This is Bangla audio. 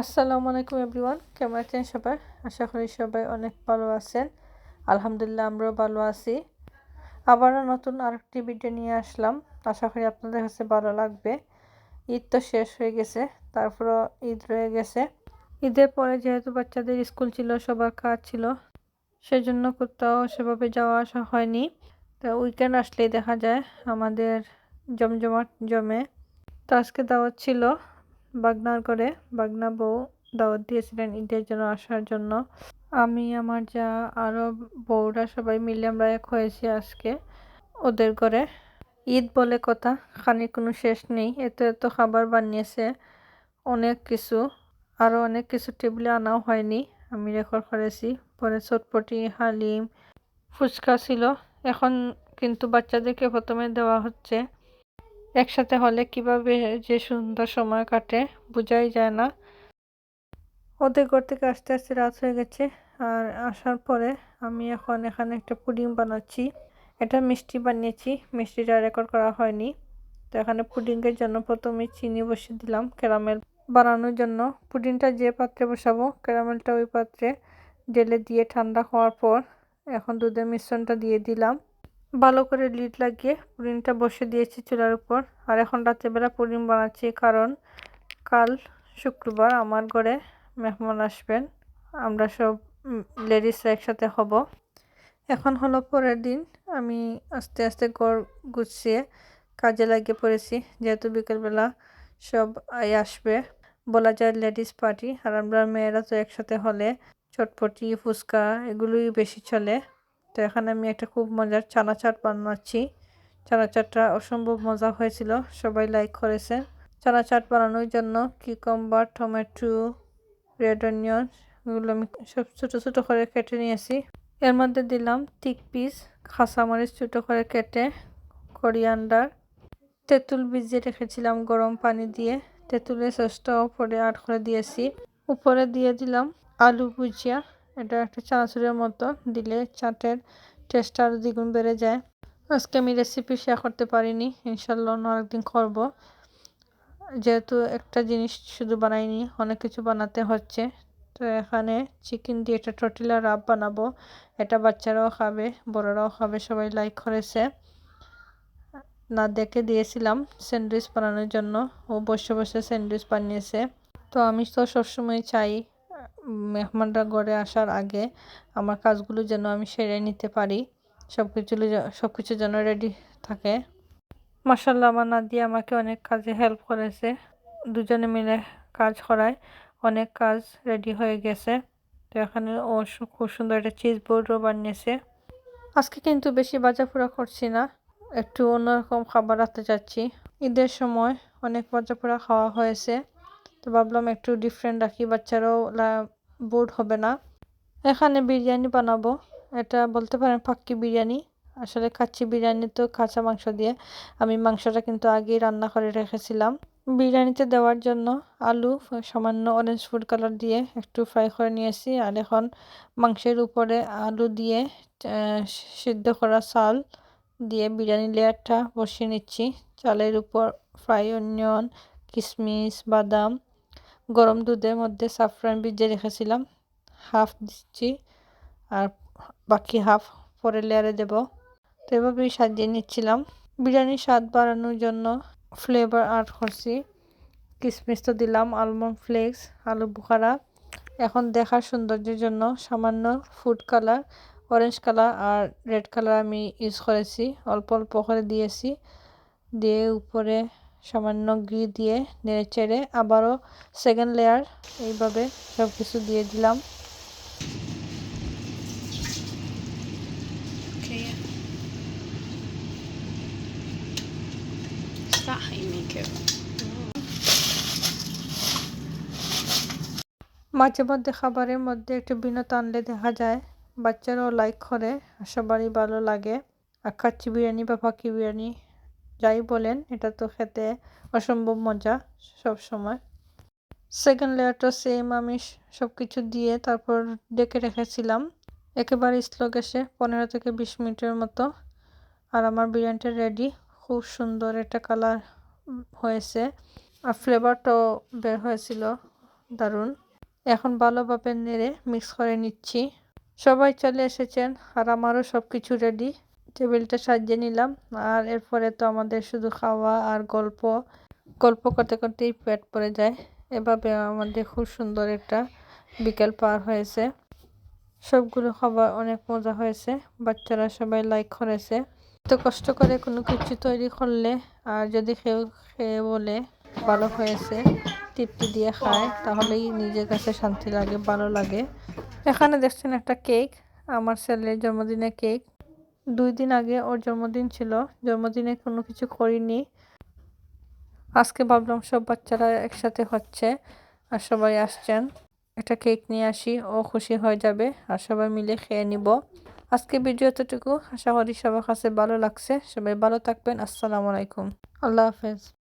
আসসালামু আলাইকুম এভরিওয়ান কেমন আছেন সবাই আশা করি সবাই অনেক ভালো আছেন। আলহামদুলিল্লাহ আমরাও ভালো আছি। আবারও নতুন আরেকটি ভিডিও নিয়ে আসলাম। আশা করি আপনাদের কাছে ভালো লাগবে। ঈদ তো শেষ হয়ে গেছে তারপরও ঈদ রয়ে গেছে। ঈদের পরে যেহেতু বাচ্চাদের স্কুল ছিল সবার কাজ ছিল সেজন্য কোথাও সেভাবে যাওয়া আসা হয়নি। তো উইকেন্ড আসলেই দেখা যায় আমাদের জমজমাট জমে। তো আজকে দাওয়াত ছিল বাগনার করে। বাগনা বউ দাওয়াত দিয়েছিলেন ঈদের জন্য আসার জন্য। আমি, আমার যা, আরও বউরা সবাই মিলে আমরা এক হয়েছি আজকে ওদের ঘরে। ঈদ বলে কথা খানির কোনো শেষ নেই। এত এত খাবার বানিয়েছে, অনেক কিছু। আরও অনেক কিছু টেবিলে আনাও হয়নি। আমি রেকর্ড করেছি। পরে চটপটি, হালিম, ফুচকা ছিল। এখন কিন্তু বাচ্চাদেরকে প্রথমে দেওয়া হচ্ছে। একসাথে হলে কীভাবে যে সুন্দর সময় কাটে বোঝাই যায় না। ওদের ঘর থেকে আস্তে আস্তে রাত হয়ে গেছে। আর আসার পরে আমি এখন এখানে একটা পুডিং বানাচ্ছি। এটা মিষ্টি বানিয়েছি। মিষ্টিটা রেকর্ড করা হয়নি। তো এখানে পুডিংয়ের জন্য প্রথমে চিনি বসিয়ে দিলাম ক্যারামেল। বানানোর জন্য পুডিংটা যে পাত্রে বসাবো, ক্যারামেলটা ওই পাত্রে ঢেলে দিয়ে ঠান্ডা হওয়ার পর এখন দুধের মিশ্রণটা দিয়ে দিলাম। ভালো করে লিড লাগিয়ে পুডিংটা বসে দিয়েছি চুলার উপর। আর এখন রাত্রেবেলা পুডিং বানাচ্ছি কারণ কাল শুক্রবার আমার ঘরে মেহমান আসবেন। আমরা সব লেডিসরা একসাথে হব। এখন হলো পরের দিন। আমি আস্তে আস্তে গড় গুছিয়ে কাজে লাগিয়ে পড়েছি। যেহেতু বিকেলবেলা সব আসবে। বলা যায় লেডিস পার্টি আর আমরা মেয়েরা তো একসাথে হলে চটপটি, ফুচকা এগুলোই বেশি চলে। তো এখানে আমি একটা খুব মজার চানা চাট বানাচ্ছি। চানা চাটটা অসম্ভব মজা হয়েছিল, সবাই লাইক করেছে। চানা চাট বানানোর জন্য কিকম্বার টমেটো রেড অনিয়ন এগুলো আমি সব ছোটো ছোটো করে কেটে নিয়েছি। এর মধ্যে দিলাম তিক পিস খাসামরিচ ছোটো করে কেটে করিয়ান্ডার তেঁতুল ভিজিয়ে রেখেছিলাম গরম পানি দিয়ে। তেঁতুলের সসটাও পরে আট করে দিয়েছি। উপরে দিয়ে দিলাম আলু ভুজিয়া, এটা একটা চানাচুরের মতো, দিলে চাটের টেস্টটা আরও দ্বিগুণ বেড়ে যায়। আজকে আমি রেসিপি শেয়ার করতে পারিনি ইনশাল্লাহ অন্য আরেকদিন করব। যেহেতু একটা জিনিস শুধু বানাইনি, অনেক কিছু বানাতে হচ্ছে। তো এখানে চিকেন দিয়ে একটা টটিলা রাব বানাবো। এটা বাচ্চারাও খাবে, বড়রাও খাবে, সবাই লাইক করেছে। না, দেখে দিয়েছিলাম স্যান্ডউইচ বানানোর জন্য। ও বসে বসে স্যান্ডউইচ বানিয়েছে। তো আমি তো সবসময় চাই মেহমানরা ঘরে আসার আগে আমার কাজগুলো যেন আমি সেরে নিতে পারি সব কিছু সব কিছু যেন রেডি থাকে। মাসাল্লাহ আমার নাদিয়া আমাকে অনেক কাজে হেল্প করেছে। দুজনে মিলে কাজ করায়, অনেক কাজ রেডি হয়ে গেছে। তো এখানে ও খুব সুন্দর একটা চিজ বোর্ডও বানিয়েছে। আজকে কিন্তু বেশি বাজাফোড়া করছি না, একটু অন্যরকম খাবার রাখতে চাচ্ছি ঈদের সময় অনেক বাজাফোড়া খাওয়া হয়েছে। তো ভাবলাম একটু ডিফারেন্ট রাখি, বাচ্চারাও বোর্ড হবে না। এখানে বিরিয়ানি বানাবো। এটা বলতে পারেন পাক্কি বিরিয়ানি। আসলে কাচ্চি বিরিয়ানি তো কাঁচা মাংস দিয়ে। আমি মাংসটা কিন্তু আগেই রান্না করে রেখেছিলাম। বিরিয়ানিতে দেওয়ার জন্য আলু, সামান্য অরেঞ্জ ফুড কালার দিয়ে একটু ফ্রাই করে নিয়েছি। আর এখন মাংসের উপরে আলু দিয়ে সিদ্ধ করা চাল দিয়ে বিরিয়ানি লেয়ারটা বসিয়ে নিচ্ছি। চালের উপর ফ্রাই অনিয়ন কিশমিশ বাদাম গরম দুধের মধ্যে সাফরান ভিজিয়ে রেখেছিলাম হাফ দিচ্ছি আর বাকি হাফ পরে লেয়ারে দেব। তো এভাবেই সাজিয়ে নিচ্ছিলাম। বিরিয়ানির স্বাদ বাড়ানোর জন্য ফ্লেভার অ্যাড করছি। কিশমিশ তো দিলাম আলমন্ড ফ্লেক্স আলু বুখারা। এখন দেখার সৌন্দর্যের জন্য সামান্য ফুড কালার অরেঞ্জ কালার আর রেড কালার আমি ইউজ করেছি। অল্প অল্প করে দিয়েছি। দিয়ে উপরে সামান্য ঘি দিয়ে নেড়ে চেড়ে আবারও সেকেন্ড লেয়ার এইভাবে সব কিছু দিয়ে দিলাম? মাঝে মধ্যে খাবারের মধ্যে একটু বিনোদন আনলে দেখা যায় বাচ্চারাও লাইক করে সবারই ভালো লাগে। আর কাচ্চি বিরিয়ানি বা পাখি বিরিয়ানি। যাই বলেন, এটা তো খেতে অসম্ভব মজা সব সময়। সেকেন্ড লেয়ারটা সেম আমি সব কিছু দিয়ে তারপর ডেকে রেখেছিলাম। একেবারে স্লো গ্যাসে পনেরো থেকে বিশ মিনিটের মতো। আর আমার বিরিয়ানিটা রেডি খুব সুন্দর একটা কালার হয়েছে। আর ফ্লেভারটাও বের হয়েছিল, দারুণ। এখন ভালোভাবে নেড়ে মিক্স করে নিচ্ছি। সবাই চলে এসেছেন, আর আমারও সব কিছু রেডি টেবিলটা সাজিয়ে নিলাম। আর এরপরে তো আমাদের শুধু খাওয়া আর গল্প। গল্প করতে করতেই পেট পড়ে যায়। এভাবে আমাদের খুব সুন্দর একটা বিকেল পার হয়েছে। সবগুলো খাবার অনেক মজা হয়েছে। বাচ্চারা সবাই লাইক করেছে। তো কষ্ট করে কোনো কিছু তৈরি করলে আর যদি কেউ খেয়ে বলে ভালো হয়েছে, তৃপ্তি দিয়ে খায়, তাহলেই নিজের কাছে শান্তি লাগে, ভালো লাগে। এখানে দেখছেন একটা কেক আমার ছেলের জন্মদিনের কেক দুই দিন আগে ওর জন্মদিন ছিল। জন্মদিনে কোনো কিছু করিনি। আজকে ভাবলাম সব বাচ্চারা একসাথে হচ্ছে আর সবাই আসছেন। একটা কেক নিয়ে আসি, ও খুশি হয়ে যাবে আর সবাই মিলে খেয়ে নিব। আজকে ভিডিও এতটুকু। আশা করি সবার কাছে ভালো লাগছে। সবাই ভালো থাকবেন। আসসালামু আলাইকুম। আল্লাহ হাফেজ।